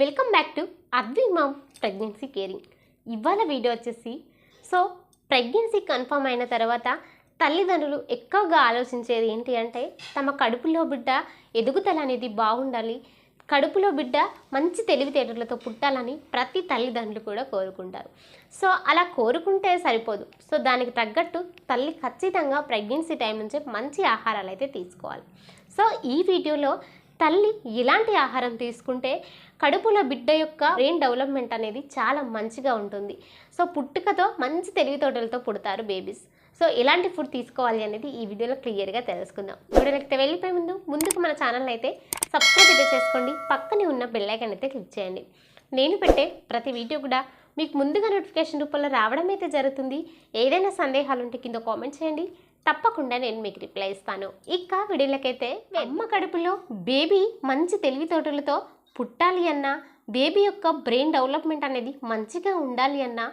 Welcome back to Advi mom pregnancy caring. ఇవాళ video వచ్చేసి so pregnancy confirm అయిన తర్వాత తల్లిదండ్రులు ఎక్కువగా ఆలోచించేది ఏంటి అంటే తమ కడుపులో బిడ్డ ఎదుగుదల అనేది బాగుండాలి కడుపులో బిడ్డ మంచి తెలివితేటలతో పుట్టాలని ప్రతి తల్లిదండ్రులు కూడా కోరుకుంటారు. సో అలా కోరుకుంటే సరిపోదు. సో దానికి తగ్గట్టు తల్లి ఖచ్చితంగా ప్రెగ్నెన్సీ టైం నుంచే మంచి ఆహారాలు అయితే తీసుకోవాలి. సో ఈ వీడియోలో తల్లి ఇలాంటి ఆహారం తీసుకుంటే కడుపులో బిడ్డ యొక్క బ్రెయిన్ డెవలప్మెంట్ అనేది చాలా మంచిగా ఉంటుంది. సో పుట్టుకతో మంచి తెలివితోటలతో పుడతారు బేబీస్. సో ఎలాంటి ఫుడ్ తీసుకోవాలి అనేది ఈ వీడియోలో క్లియర్గా తెలుసుకుందాం. వీడియోలకి వెళ్ళిపోయే ముందు ముందుకు మన ఛానల్ అయితే సబ్స్క్రైబ్ అయితే చేసుకోండి. పక్కనే ఉన్న బెల్లైకన్ అయితే క్లిక్ చేయండి. నేను పెట్టే ప్రతి వీడియో కూడా మీకు ముందుగా నోటిఫికేషన్ రూపంలో రావడం అయితే జరుగుతుంది. ఏదైనా సందేహాలు ఉంటే కింద కామెంట్ చేయండి. తప్పకుండా నేను మీకు రిప్లై ఇస్తాను. ఇక వీడియోలకైతే అమ్మ కడుపులో బేబీ మంచి తెలివితోటలతో పుట్టాలి అన్నా బేబీ యొక్క బ్రెయిన్ డెవలప్మెంట్ అనేది మంచిగా ఉండాలి అన్నా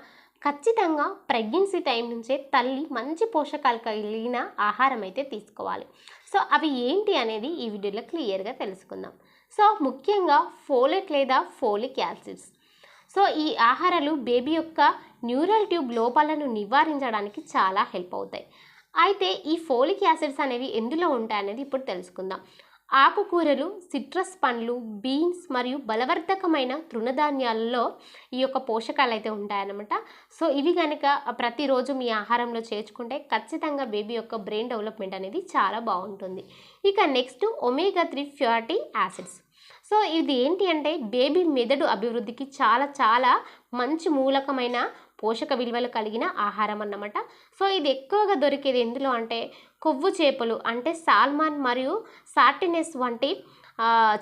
ఖచ్చితంగా ప్రెగ్నెన్సీ టైం నుంచే తల్లి మంచి పోషకాలు కలిగిన ఆహారం అయితే తీసుకోవాలి. సో అవి ఏంటి అనేది ఈ వీడియోలో క్లియర్గా తెలుసుకుందాం. సో ముఖ్యంగా ఫోలెట్ లేదా ఫోలిక్ యాసిడ్స్. సో ఈ ఆహారాలు బేబీ యొక్క న్యూరల్ ట్యూబ్ లోపాలను నివారించడానికి చాలా హెల్ప్ అవుతాయి. అయితే ఈ ఫోలిక్ యాసిడ్స్ అనేవి ఎందులో ఉంటాయనేది ఇప్పుడు తెలుసుకుందాం. ఆకుకూరలు సిట్రస్ పండ్లు బీన్స్ మరియు బలవర్ధకమైన తృణధాన్యాలలో ఈ యొక్క పోషకాలు అయితే ఉంటాయన్నమాట. సో ఇవి కనుక ప్రతిరోజు మీ ఆహారంలో చేర్చుకుంటే ఖచ్చితంగా బేబీ యొక్క బ్రెయిన్ డెవలప్మెంట్ అనేది చాలా బాగుంటుంది. ఇక next omega three fatty acids. So ఇది ఏంటి అంటే బేబీ మెదడు అభివృద్ధికి చాలా చాలా మంచి మూలకమైన పోషక విలువలు కలిగిన ఆహారం అన్నమాట. సో ఇది ఎక్కువగా దొరికేది ఎందులో అంటే కొవ్వు చేపలు అంటే సాల్మాన్ మరియు సార్టినెస్ వంటి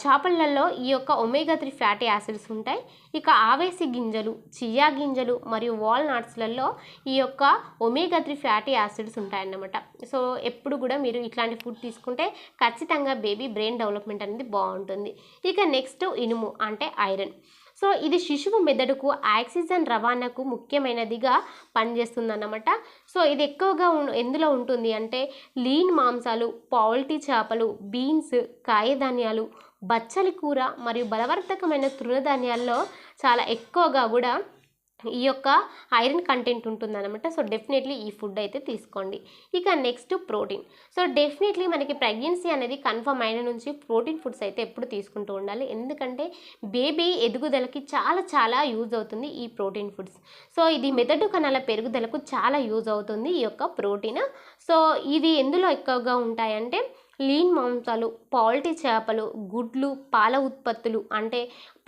చేపలలో ఈ యొక్క ఒమేగా త్రీ ఫ్యాటీ యాసిడ్స్ ఉంటాయి. ఇక ఆవేసి గింజలు చియా గింజలు మరియు వాల్నట్స్లలో ఈ యొక్క ఒమేగా త్రీ ఫ్యాటీ యాసిడ్స్ ఉంటాయన్నమాట. సో ఎప్పుడు కూడా మీరు ఇట్లాంటి ఫుడ్ తీసుకుంటే ఖచ్చితంగా బేబీ బ్రెయిన్ డెవలప్మెంట్ అనేది బాగుంటుంది. ఇక నెక్స్ట్ ఇనుము అంటే ఐరన్. సో ఇది శిశువు మెదడుకు ఆక్సిజన్ రవాణాకు ముఖ్యమైనదిగా పనిచేస్తుందన్నమాట. సో ఇది ఎక్కువగా ఎందులో ఉంటుంది అంటే లీన్ మాంసాలు పౌల్టీ చేపలు బీన్స్ కాయధాన్యాలు బచ్చలి కూర మరియు బలవర్ధకమైన తృణధాన్యాల్లో చాలా ఎక్కువగా కూడా ఈ యొక్క ఐరన్ కంటెంట్ ఉంటుందన్నమాట. సో డెఫినెట్లీ ఈ ఫుడ్ అయితే తీసుకోండి. ఇక నెక్స్ట్ ప్రోటీన్. సో డెఫినెట్లీ మనకి ప్రెగ్నెన్సీ అనేది కన్ఫర్మ్ అయిన నుంచి ప్రోటీన్ ఫుడ్స్ అయితే ఎప్పుడు తీసుకుంటూ ఉండాలి. ఎందుకంటే బేబీ ఎదుగుదలకి చాలా చాలా యూజ్ అవుతుంది ఈ ప్రోటీన్ ఫుడ్స్. సో ఇది మెదడు కణాల పెరుగుదలకు చాలా యూజ్ అవుతుంది ఈ యొక్క ప్రోటీన్. సో ఇది ఎందులో ఎక్కువగా ఉంటాయంటే లీన్ మాంసాలు పౌల్టీ చేపలు గుడ్లు పాల ఉత్పత్తులు అంటే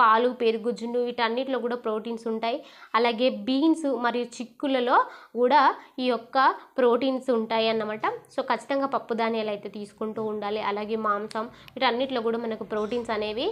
పాలు పెరుగు జున్ను వీటన్నిటిలో కూడా ప్రోటీన్స్ ఉంటాయి. అలాగే బీన్స్ మరియు చిక్కులలో కూడా ఈ యొక్క ప్రోటీన్స్ ఉంటాయి అన్నమాట. సో ఖచ్చితంగా పప్పు ధాన్యాలు అయితే తీసుకుంటూ ఉండాలి. అలాగే మాంసం వీటన్నిటిలో కూడా మనకు ప్రోటీన్స్ అనేవి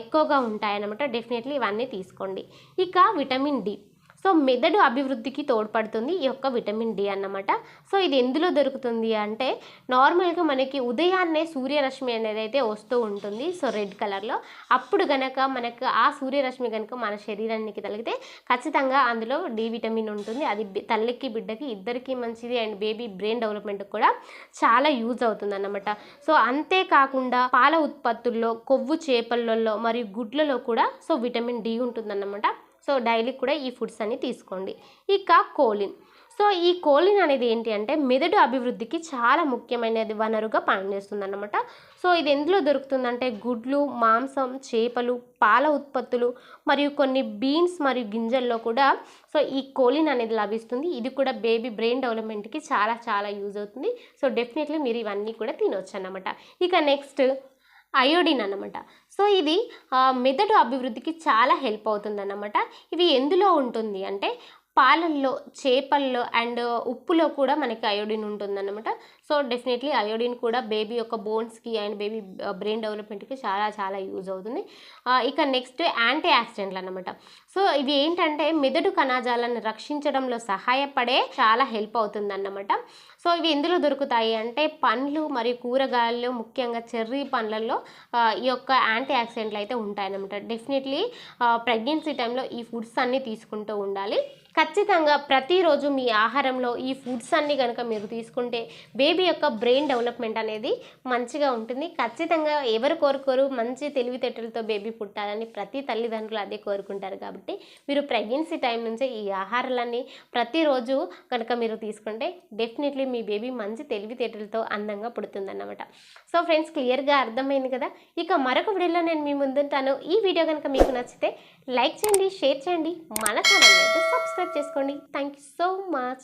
ఎక్కువగా ఉంటాయి అన్నమాట. డెఫినెట్లీ ఇవన్నీ తీసుకోండి. ఇక విటమిన్ డి. సో మెదడు అభివృద్ధికి తోడ్పడుతుంది ఈ యొక్క విటమిన్ డి అన్నమాట. సో ఇది ఎందులో దొరుకుతుంది అంటే నార్మల్గా మనకి ఉదయాన్నే సూర్యరశ్మి అనేది అయితే వస్తూ ఉంటుంది సో రెడ్ కలర్లో. అప్పుడు గనక మనకు ఆ సూర్యరశ్మి కనుక మన శరీరానికి తగిలితే ఖచ్చితంగా అందులో డి విటమిన్ ఉంటుంది. అది తల్లికి బిడ్డకి ఇద్దరికి మంచిది. అండ్ బేబీ బ్రెయిన్ డెవలప్మెంట్ కూడా చాలా యూజ్ అవుతుంది అన్నమాట. సో అంతేకాకుండా పాల ఉత్పత్తుల్లో కొవ్వు చేపలలో మరియు గుడ్లలో కూడా సో విటమిన్ డి ఉంటుందన్నమాట సో డైలీ కూడా ఈ ఫుడ్స్ అన్ని తీసుకోండి. ఇక కోలిన్. సో ఈ కోలిన్ అనేది ఏంటి అంటే మెదడు అభివృద్ధికి చాలా ముఖ్యమైనది వనరుగా పనిచేస్తుంది అనమాట సో ఇది ఎందులో దొరుకుతుందంటే గుడ్లు మాంసం చేపలు పాల ఉత్పత్తులు మరియు కొన్ని బీన్స్ మరియు గింజల్లో కూడా సో ఈ కోలిన్ అనేది లభిస్తుంది. ఇది కూడా బేబీ బ్రెయిన్ డెవలప్మెంట్కి చాలా చాలా యూజ్ అవుతుంది. సో డెఫినెట్లీ మీరు ఇవన్నీ కూడా తినొచ్చు అనమాట ఇక నెక్స్ట్ అయోడిన్ అన్నమాట. సో ఇది మెదడు అభివృద్ధికి చాలా హెల్ప్ అవుతుంది అన్నమాట ఇవి ఎందులో ఉంటుంది అంటే పాలల్లో చేపల్లో అండ్ ఉప్పులో కూడా మనకి అయోడిన్ ఉంటుందన్నమాట. సో డెఫినెట్లీ అయోడిన్ కూడా బేబీ యొక్క బోన్స్కి అండ్ బేబీ బ్రెయిన్ డెవలప్మెంట్కి చాలా చాలా యూజ్ అవుతుంది. ఇక నెక్స్ట్ యాంటీ యాక్సిడెంట్లు అన్నమాట. సో ఇవి ఏంటంటే మెదడు కణజాలను రక్షించడంలో సహాయపడే చాలా హెల్ప్ అవుతుందన్నమాట. సో ఇవి ఎందులో దొరుకుతాయి అంటే పండ్లు మరియు కూరగాయలు ముఖ్యంగా చెర్రీ పండ్లలో ఈ యొక్క యాంటీ ఆక్సిడెంట్లు అయితే ఉంటాయన్నమాట. డెఫినెట్లీ ప్రెగ్నెన్సీ టైంలో ఈ ఫుడ్స్ అన్నీ తీసుకుంటూ ఉండాలి. ఖచ్చితంగా ప్రతిరోజు మీ ఆహారంలో ఈ ఫుడ్స్ అన్నీ కనుక మీరు తీసుకుంటే బేబీ యొక్క బ్రెయిన్ డెవలప్మెంట్ అనేది మంచిగా ఉంటుంది. ఖచ్చితంగా ఎవరు కోరుకోరు మంచి తెలివితేటలతో బేబీ పుట్టాలని ప్రతి తల్లిదండ్రులు అదే కోరుకుంటారు కాబట్టి మీరు ప్రెగ్నెన్సీ టైం నుంచే ఈ ఆహారాలన్నీ ప్రతిరోజు కనుక మీరు తీసుకుంటే డెఫినెట్లీ మీ బేబీ మంచి తెలివితేటలతో అందంగా పుడుతుందన్నమాట. సో ఫ్రెండ్స్ క్లియర్గా అర్థమైంది కదా? ఇక మరొక వీడియోలో నేను మీ ముందుంటాను. ఈ వీడియో కనుక మీకు నచ్చితే లైక్ చేయండి షేర్ చేయండి. మన ఛానల్ అయితే సబ్స్క్రైబ్ చేసుకోండి థ్యాంక్ యూ సో మచ్